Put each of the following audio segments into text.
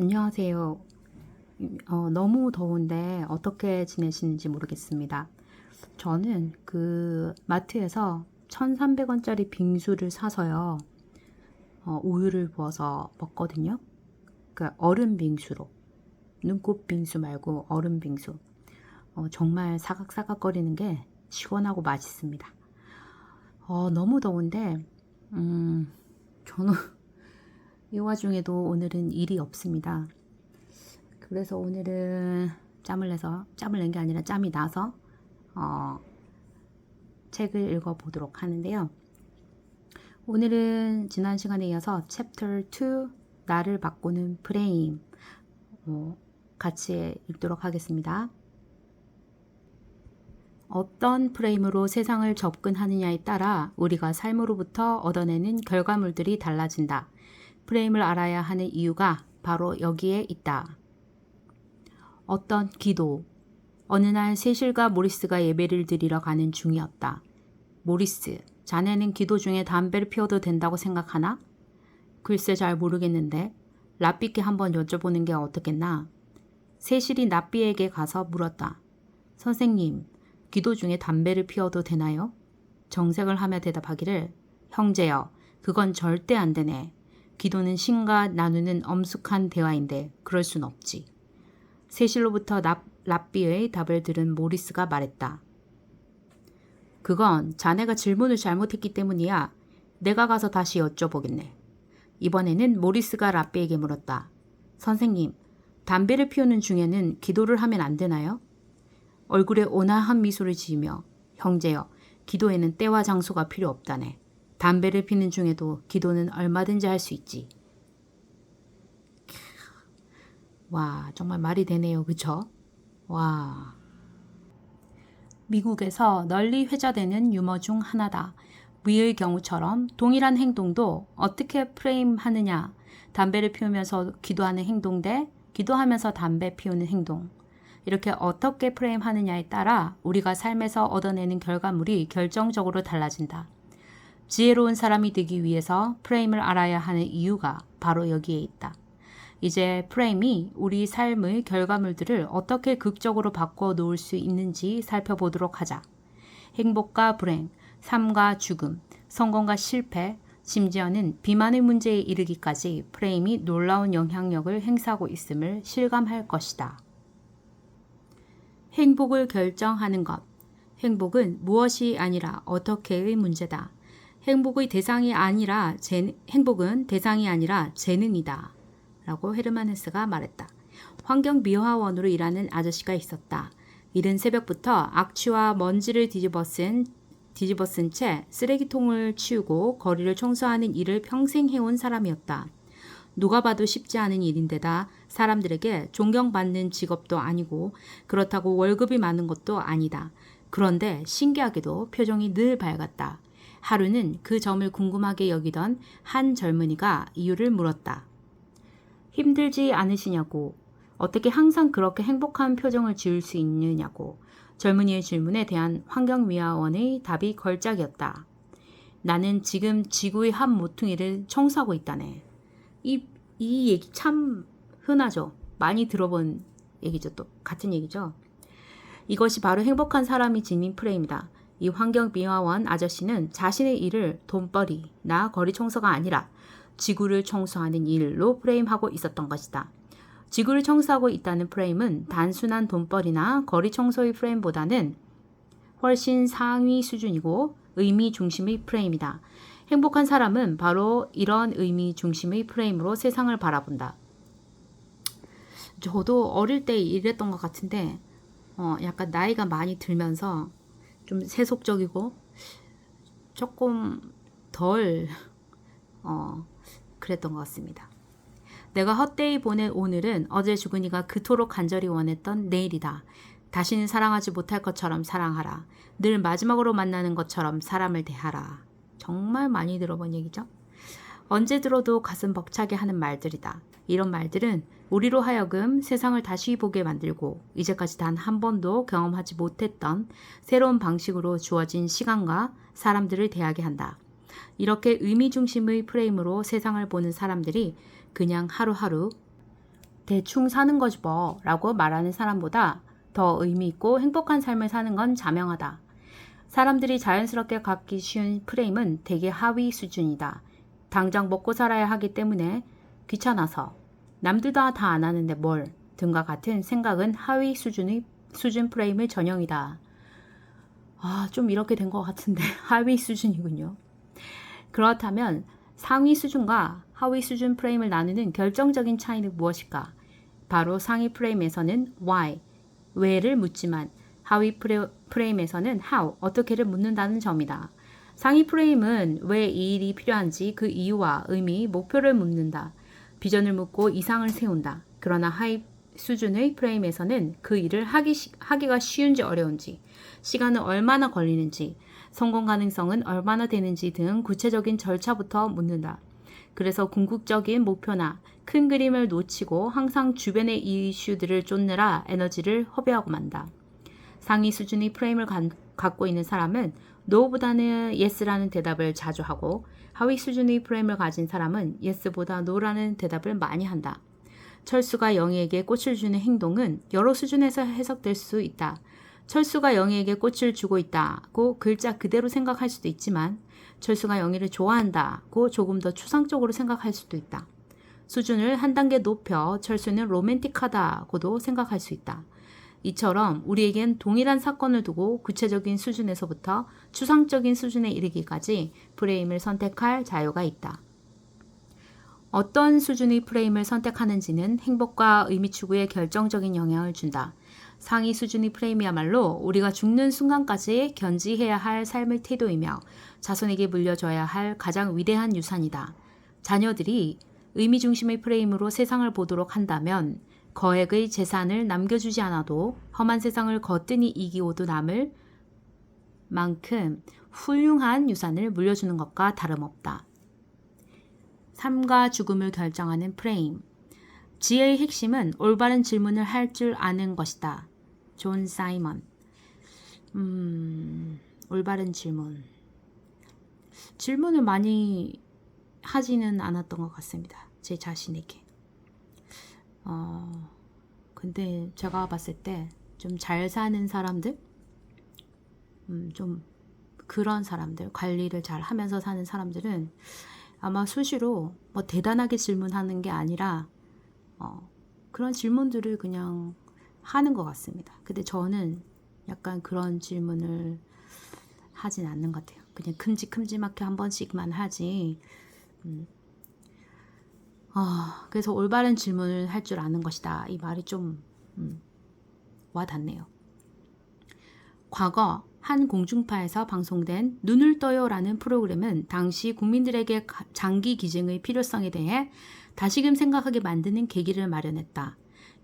안녕하세요. 어, 너무 더운데 어떻게 지내시는지 모르겠습니다. 저는 그 마트에서 1,300원짜리 빙수를 사서요. 어, 우유를 부어서 먹거든요. 그 얼음 빙수로. 눈꽃 빙수 말고 얼음 빙수. 어, 정말 사각사각거리는 게 시원하고 맛있습니다. 어, 너무 더운데, 음, 저는 이 와중에도 오늘은 일이 없습니다. 그래서 오늘은 짬을 내서, 짬을 낸 게 아니라 짬이 나서, 어, 책을 읽어 보도록 하는데요. 오늘은 지난 시간에 이어서 챕터 2, 나를 바꾸는 프레임, 어, 같이 읽도록 하겠습니다. 어떤 프레임으로 세상을 접근하느냐에 따라 우리가 삶으로부터 얻어내는 결과물들이 달라진다. 프레임을 알아야 하는 이유가 바로 여기에 있다. 어떤 기도. 어느 날 세실과 모리스가 예배를 드리러 가는 중이었다. 모리스, 자네는 기도 중에 담배를 피워도 된다고 생각하나? 글쎄 잘 모르겠는데 라삐께 한번 여쭤보는 게 어떻겠나? 세실이 라삐에게 가서 물었다. 선생님, 기도 중에 담배를 피워도 되나요? 정색을 하며 대답하기를 형제여, 그건 절대 안 되네. 기도는 신과 나누는 엄숙한 대화인데 그럴 순 없지. 세실로부터 랍, 랍비의 답을 들은 모리스가 말했다. 그건 자네가 질문을 잘못했기 때문이야. 내가 가서 다시 여쭤보겠네. 이번에는 모리스가 랍비에게 물었다. 선생님, 담배를 피우는 중에는 기도를 하면 안 되나요? 얼굴에 온화한 미소를 지으며 형제여, 기도에는 때와 장소가 필요 없다네. 담배를 피는 중에도 기도는 얼마든지 할 수 있지. 와, 정말 말이 되네요. 그쵸? 와. 미국에서 널리 회자되는 유머 중 하나다. 위의 경우처럼 동일한 행동도 어떻게 프레임하느냐. 담배를 피우면서 기도하는 행동 대 기도하면서 담배 피우는 행동. 이렇게 어떻게 프레임하느냐에 따라 우리가 삶에서 얻어내는 결과물이 결정적으로 달라진다. 지혜로운 사람이 되기 위해서 프레임을 알아야 하는 이유가 바로 여기에 있다. 이제 프레임이 우리 삶의 결과물들을 어떻게 극적으로 바꿔 놓을 수 있는지 살펴보도록 하자. 행복과 불행, 삶과 죽음, 성공과 실패, 심지어는 비만의 문제에 이르기까지 프레임이 놀라운 영향력을 행사하고 있음을 실감할 것이다. 행복을 결정하는 것. 행복은 무엇이 아니라 어떻게의 문제다. 행복의 대상이 아니라 재, 행복은 대상이 아니라 재능이다. 라고 헤르만 헤스가 말했다. 환경 미화원으로 일하는 아저씨가 있었다. 이른 새벽부터 악취와 먼지를 뒤집어 쓴 뒤집어 쓴 채 쓰레기통을 치우고 거리를 청소하는 일을 평생 해온 사람이었다. 누가 봐도 쉽지 않은 일인데다 사람들에게 존경받는 직업도 아니고 그렇다고 월급이 많은 것도 아니다. 그런데 신기하게도 표정이 늘 밝았다. 하루는 그 점을 궁금하게 여기던 한 젊은이가 이유를 물었다. 힘들지 않으시냐고, 어떻게 항상 그렇게 행복한 표정을 지을 수 있느냐고, 젊은이의 질문에 대한 환경미화원의 답이 걸작이었다. 나는 지금 지구의 한 모퉁이를 청소하고 있다네. 이, 이 얘기 참 흔하죠. 많이 들어본 얘기죠. 또 같은 얘기죠. 이것이 바로 행복한 사람이 지닌 프레임이다. 이 환경미화원 아저씨는 자신의 일을 돈벌이나 거리 청소가 아니라 지구를 청소하는 일로 프레임하고 있었던 것이다. 지구를 청소하고 있다는 프레임은 단순한 돈벌이나 거리 청소의 프레임보다는 훨씬 상위 수준이고 의미 중심의 프레임이다. 행복한 사람은 바로 이런 의미 중심의 프레임으로 세상을 바라본다. 저도 어릴 때 이랬던 것 같은데, 어, 약간 나이가 많이 들면서 좀 세속적이고 조금 덜, 어, 그랬던 것 같습니다. 내가 헛되이 보낸 오늘은 어제 죽은 이가 그토록 간절히 원했던 내일이다. 다시는 사랑하지 못할 것처럼 사랑하라. 늘 마지막으로 만나는 것처럼 사람을 대하라. 정말 많이 들어본 얘기죠? 언제 들어도 가슴 벅차게 하는 말들이다. 이런 말들은 우리로 하여금 세상을 다시 보게 만들고 이제까지 단 한 번도 경험하지 못했던 새로운 방식으로 주어진 시간과 사람들을 대하게 한다. 이렇게 의미 중심의 프레임으로 세상을 보는 사람들이 그냥 하루하루 대충 사는 거지 뭐 라고 말하는 사람보다 더 의미 있고 행복한 삶을 사는 건 자명하다. 사람들이 자연스럽게 갖기 쉬운 프레임은 대개 하위 수준이다. 당장 먹고 살아야 하기 때문에 귀찮아서 남들 다 다 안 하는데 뭘 등과 같은 생각은 하위 수준의 수준 프레임의 전형이다. 아, 좀 이렇게 된 것 같은데 하위 수준이군요. 그렇다면 상위 수준과 하위 수준 프레임을 나누는 결정적인 차이는 무엇일까? 바로 상위 프레임에서는 why, 왜를 묻지만 하위 프레, 프레임에서는 how, 어떻게를 묻는다는 점이다. 상위 프레임은 왜 이 일이 필요한지 그 이유와 의미, 목표를 묻는다. 비전을 묻고 이상을 세운다. 그러나 하위 수준의 프레임에서는 그 일을 하기, 시- 하기가 쉬운지 어려운지, 시간은 얼마나 걸리는지, 성공 가능성은 얼마나 되는지 등 구체적인 절차부터 묻는다. 그래서 궁극적인 목표나 큰 그림을 놓치고 항상 주변의 이슈들을 쫓느라 에너지를 허비하고 만다. 상위 수준의 프레임을 간- 갖고 있는 사람은 no보다는 yes라는 대답을 자주 하고 하위 수준의 프레임을 가진 사람은 yes보다 no라는 대답을 많이 한다. 철수가 영희에게 꽃을 주는 행동은 여러 수준에서 해석될 수 있다. 철수가 영희에게 꽃을 주고 있다고 글자 그대로 생각할 수도 있지만 철수가 영희를 좋아한다고 조금 더 추상적으로 생각할 수도 있다. 수준을 한 단계 높여 철수는 로맨틱하다고도 생각할 수 있다. 이처럼 우리에겐 동일한 사건을 두고 구체적인 수준에서부터 추상적인 수준에 이르기까지 프레임을 선택할 자유가 있다. 어떤 수준의 프레임을 선택하는지는 행복과 의미 추구에 결정적인 영향을 준다. 상위 수준의 프레임이야말로 우리가 죽는 순간까지 견지해야 할 삶의 태도이며 자손에게 물려줘야 할 가장 위대한 유산이다. 자녀들이 의미 중심의 프레임으로 세상을 보도록 한다면 거액의 재산을 남겨주지 않아도 험한 세상을 거뜬히 이기고도 남을 만큼 훌륭한 유산을 물려주는 것과 다름없다. 삶과 죽음을 결정하는 프레임. 지혜의 핵심은 올바른 질문을 할 줄 아는 것이다. 존 사이먼. 음, 올바른 질문. 질문을 많이 하지는 않았던 것 같습니다. 제 자신에게. 어, 근데 제가 봤을 때 좀 잘 사는 사람들, 음, 좀 그런 사람들, 관리를 잘 하면서 사는 사람들은 아마 수시로 뭐 대단하게 질문하는 게 아니라 어, 그런 질문들을 그냥 하는 것 같습니다. 근데 저는 약간 그런 질문을 하진 않는 것 같아요. 그냥 큼직큼직하게 한 번씩만 하지. 음. 아, 그래서 올바른 질문을 할 줄 아는 것이다. 이 말이 좀 음, 와닿네요. 과거 한 공중파에서 방송된 눈을 떠요라는 프로그램은 당시 국민들에게 가- 장기 기증의 필요성에 대해 다시금 생각하게 만드는 계기를 마련했다.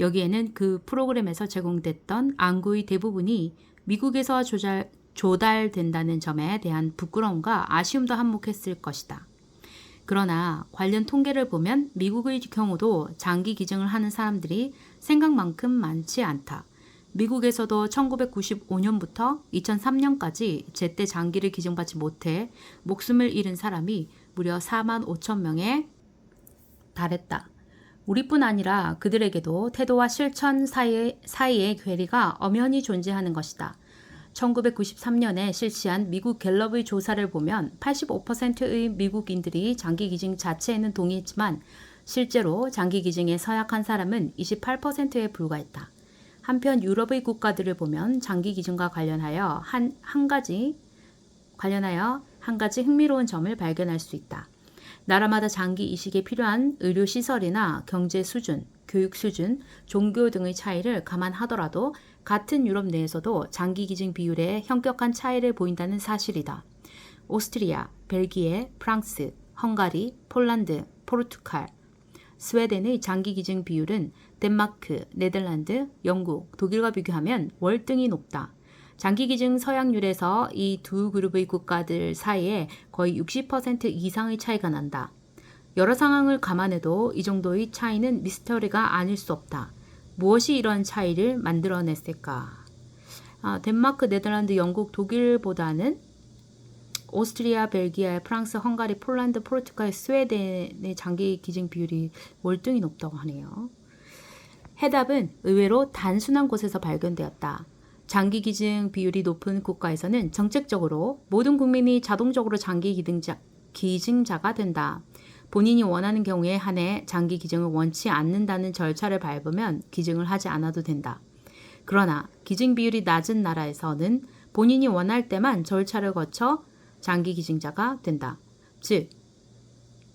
여기에는 그 프로그램에서 제공됐던 안구의 대부분이 미국에서 조달, 조달된다는 점에 대한 부끄러움과 아쉬움도 한몫했을 것이다. 그러나 관련 통계를 보면 미국의 경우도 장기 기증을 하는 사람들이 생각만큼 많지 않다. 미국에서도 1995년부터 2003년까지 제때 장기를 기증받지 못해 목숨을 잃은 사람이 무려 4만 5천 명에 달했다. 우리뿐 아니라 그들에게도 태도와 실천 사이의, 사이의 괴리가 엄연히 존재하는 것이다. 1993년에 실시한 미국 갤럽의 조사를 보면 85%의 미국인들이 장기 기증 자체에는 동의했지만 실제로 장기 기증에 서약한 사람은 28%에 불과했다. 한편 유럽의 국가들을 보면 장기 기증과 관련하여 한, 한 가지 관련하여 한 가지 흥미로운 점을 발견할 수 있다. 나라마다 장기 이식에 필요한 의료 시설이나 경제 수준, 교육 수준, 종교 등의 차이를 감안하더라도 같은 유럽 내에서도 장기 기증 비율에 현격한 차이를 보인다는 사실이다. 오스트리아, 벨기에, 프랑스, 헝가리, 폴란드, 포르투갈, 스웨덴의 장기 기증 비율은 덴마크, 네덜란드, 영국, 독일과 비교하면 월등히 높다. 장기 기증 서약률에서 이 두 그룹의 국가들 사이에 거의 60% 이상의 차이가 난다. 여러 상황을 감안해도 이 정도의 차이는 미스터리가 아닐 수 없다. 무엇이 이런 차이를 만들어냈을까? 아, 덴마크, 네덜란드, 영국, 독일보다는 오스트리아, 벨기에, 프랑스, 헝가리, 폴란드, 포르투갈, 스웨덴의 장기 기증 비율이 월등히 높다고 하네요. 해답은 의외로 단순한 곳에서 발견되었다. 장기 기증 비율이 높은 국가에서는 정책적으로 모든 국민이 자동적으로 장기 기증자, 기증자가 된다. 본인이 원하는 경우에 한해 장기 기증을 원치 않는다는 절차를 밟으면 기증을 하지 않아도 된다. 그러나 기증 비율이 낮은 나라에서는 본인이 원할 때만 절차를 거쳐 장기 기증자가 된다. 즉,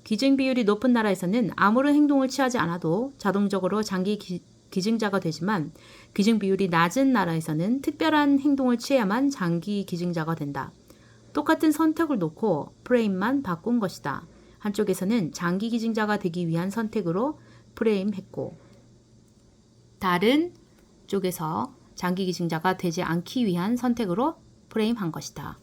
기증 비율이 높은 나라에서는 아무런 행동을 취하지 않아도 자동적으로 장기 기, 기증자가 되지만 기증 비율이 낮은 나라에서는 특별한 행동을 취해야만 장기 기증자가 된다. 똑같은 선택을 놓고 프레임만 바꾼 것이다. 한쪽에서는 장기 기증자가 되기 위한 선택으로 프레임했고 다른 쪽에서 장기 기증자가 되지 않기 위한 선택으로 프레임한 것이다.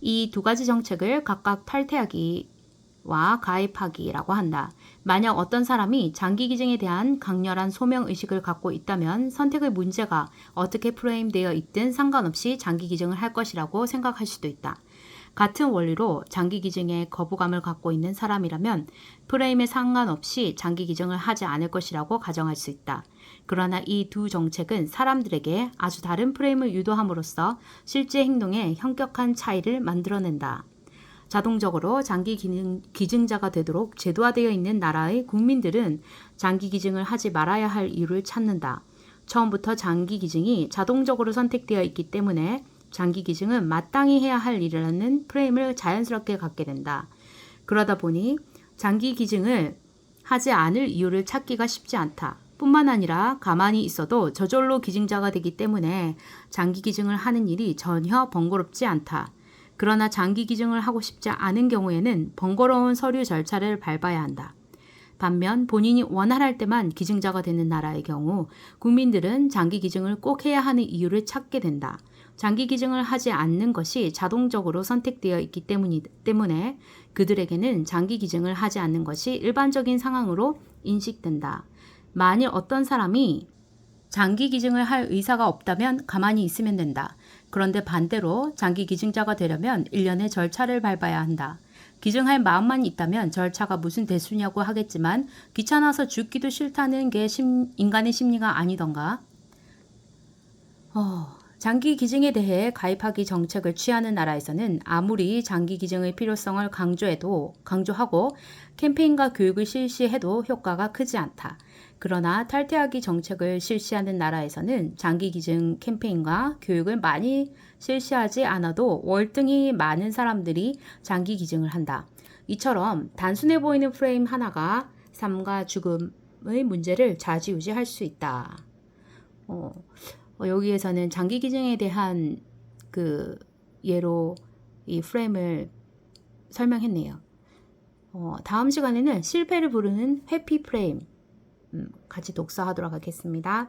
이 두 가지 정책을 각각 탈퇴하기와 가입하기라고 한다. 만약 어떤 사람이 장기 기증에 대한 강렬한 소명 의식을 갖고 있다면 선택의 문제가 어떻게 프레임되어 있든 상관없이 장기 기증을 할 것이라고 생각할 수도 있다. 같은 원리로 장기 기증에 거부감을 갖고 있는 사람이라면 프레임에 상관없이 장기 기증을 하지 않을 것이라고 가정할 수 있다. 그러나 이 두 정책은 사람들에게 아주 다른 프레임을 유도함으로써 실제 행동에 현격한 차이를 만들어낸다. 자동적으로 장기 기능, 기증 자가 되도록 제도화되어 있는 나라의 국민들은 장기 기증을 하지 말아야 할 이유를 찾는다. 처음부터 장기 기증이 자동적으로 선택되어 있기 때문에 장기 기증은 마땅히 해야 할 일이라는 프레임을 자연스럽게 갖게 된다. 그러다 보니 장기 기증을 하지 않을 이유를 찾기가 쉽지 않다. 뿐만 아니라 가만히 있어도 저절로 기증자가 되기 때문에 장기 기증을 하는 일이 전혀 번거롭지 않다. 그러나 장기 기증을 하고 싶지 않은 경우에는 번거로운 서류 절차를 밟아야 한다. 반면 본인이 원활할 때만 기증자가 되는 나라의 경우 국민들은 장기 기증을 꼭 해야 하는 이유를 찾게 된다. 장기 기증을 하지 않는 것이 자동적으로 선택되어 있기 때문이, 때문에 그들에게는 장기 기증을 하지 않는 것이 일반적인 상황으로 인식된다. 만일 어떤 사람이 장기 기증을 할 의사가 없다면 가만히 있으면 된다. 그런데 반대로 장기 기증자가 되려면 일련의 절차를 밟아야 한다. 기증할 마음만 있다면 절차가 무슨 대수냐고 하겠지만 귀찮아서 죽기도 싫다는 게 심, 인간의 심리가 아니던가. 어, 장기 기증에 대해 가입하기 정책을 취하는 나라에서는 아무리 장기 기증의 필요성을 강조해도 강조하고 캠페인과 교육을 실시해도 효과가 크지 않다. 그러나 탈퇴하기 정책을 실시하는 나라에서는 장기 기증 캠페인과 교육을 많이 실시하지 않아도 월등히 많은 사람들이 장기 기증을 한다. 이처럼 단순해 보이는 프레임 하나가 삶과 죽음의 문제를 좌지우지할 수 있다. 어, 어, 여기에서는 장기 기증에 대한 그 예로 이 프레임을 설명했네요. 어, 다음 시간에는 실패를 부르는 회피 프레임 음, 같이 독서하도록 하겠습니다.